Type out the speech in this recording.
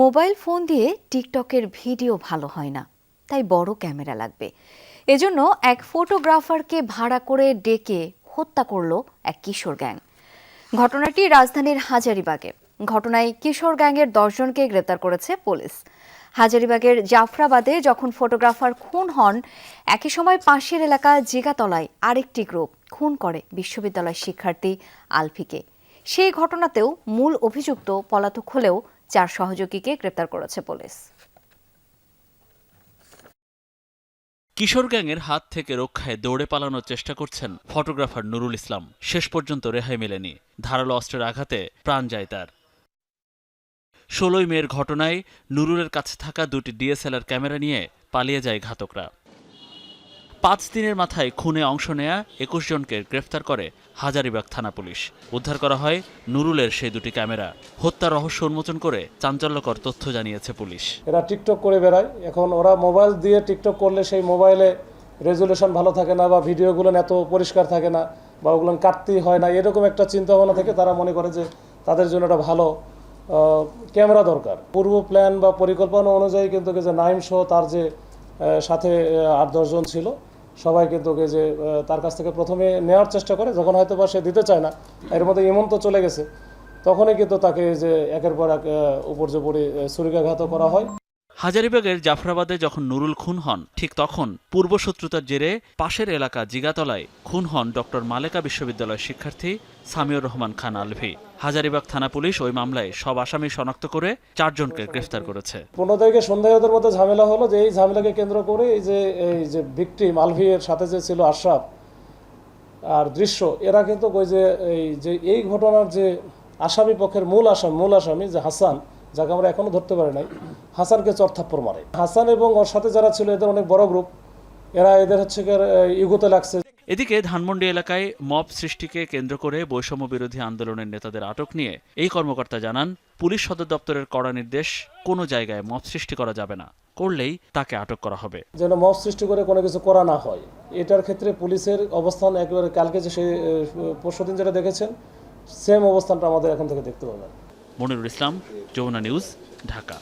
Mobile phone দিয়ে টিকটকের video ভালো হয় না, তাই বড় ক্যামেরা লাগবে। এজন্য এক ফটোগ্রাফারকে ভাড়া করে ডেকে হত্যা করল এক কিশোর গ্যাং। ঘটনাটি রাজধানীর হাজারিবাগে। ঘটনায় কিশোর গ্যাংয়ের দশজনকে গ্রেপ্তার করেছে পুলিশ। হাজারিবাগের জাফরাবাদে যখন ফটোগ্রাফার খুন হন, একই সময় পাশের এলাকা জিগাতলায় আরেকটি গ্রুপ খুন করে বিশ্ববিদ্যালয় শিক্ষার্থী আলফিকে। সেই ঘটনাতেও মূল অভিযুক্ত পলাতক হলেও চার সহযোগীকে গ্রেপ্তার করেছে পুলিশ। কিশোর গ্যাংয়ের হাত থেকে রক্ষায় দৌড়ে পালানোর চেষ্টা করছেন ফটোগ্রাফার নুরুল ইসলাম। শেষ পর্যন্ত রেহাই মেলেনি। ধারালো অস্ত্রের আঘাতে প্রাণ যায় তার। ষোলোই মেয়ের ঘটনায় নুরুলের কাছে থাকা দুটি ডিএসএলআর ক্যামেরা নিয়ে পালিয়ে যায় ঘাতকরা। পাঁচ দিনের মাথায় খুনে অংশ নেয়া একুশ জনকে গ্রেফতার করে হাজারিবাগ থানা পুলিশ। উদ্ধার করা হয় নুরুলের সেই দুটি ক্যামেরা। হত্যা রহস্য উন্মোচন করে চাঞ্চল্যকর তথ্য জানিয়েছে পুলিশ। এরা টিকটক করে বেড়ায়। এখন ওরা মোবাইল দিয়ে টিকটক করলে সেই মোবাইলে রেজুলেশন ভালো থাকে না বা ভিডিওগুলো এত পরিষ্কার থাকে না বা ওগুলো কাটতেই হয় না। এরকম একটা চিন্তা ভাবনা থেকে তারা মনে করে যে তাদের জন্য একটা ভালো ক্যামেরা দরকার। পূর্ব প্ল্যান বা পরিকল্পনা অনুযায়ী কিন্তু যে নাইম সহ তার যে সাথে আট দশজন ছিল সবাই কিন্তু ওকে যে তার কাছ থেকে প্রথমে নেওয়ার চেষ্টা করে যখন হয়তো বা সে দিতে চায় না এর মধ্যে ইমন তো চলে গেছে তখনই কিন্তু তাকে যে একের পর এক উপর্যুপরি আহ, ছুরিকাঘাত করা হয়। হাজারিবাগের জাফরাবাদে যখন নুরুল খুন হন, ঠিক তখন পূর্বশত্রুতার জেরে পাশের এলাকা জিগাতলায় খুন হন ডক্টর মালেকা বিশ্ববিদ্যালয়ের শিক্ষার্থী সামিউর রহমান খান আলভি। হাজারিবাগ থানা পুলিশ ওই মামলায় সব আসামি শনাক্ত করে চারজনকে গ্রেফতার করেছে। পনেরো তারিখে সন্দেহদের মধ্যে ঝামেলা হলো যে এই ঝামেলাকে কেন্দ্র করে এই যে এই যে ভিকটিম আলভিয়ের সাথে যে ছিল আশরাফ আর দৃশ্য, এরা কিন্তু ওই যে, এই যে এই ঘটনার যে আসামি পক্ষের মূল আসামি মূল আসামি যে হাসান যাকে আমরা এখনও ধরতে পারি নাই হাসানকে চরথাপ্পর মারে। হাসান এবং ওর সাথে যারা ছিল এদের অনেক বড় গ্রুপ এরা এদের হচ্ছে ইগোতে লাগছে। এদিকে ধানমন্ডি এলাকায় মব সৃষ্টিকে কেন্দ্র করে বৈষম্য বিরোধী আন্দোলনের নেতাদের আটক নিয়ে এই কর্মকর্তা জানান পুলিশ সদর দপ্তরের কড়া নির্দেশ কোনো জায়গায় মব সৃষ্টি করা যাবে না। করলেই তাকে আটক করা হবে। যেন মব সৃষ্টি করে কোনো কিছু করা না হয়। এটার ক্ষেত্রে পুলিশের অবস্থান একেবারে কালকে যে সে পরশুদিন যেটা দেখেছেন সেম অবস্থানটা আমাদের এখন থেকে দেখতে পাবেন। মনিরুল ইসলাম যমুনা নিউজ ঢাকা।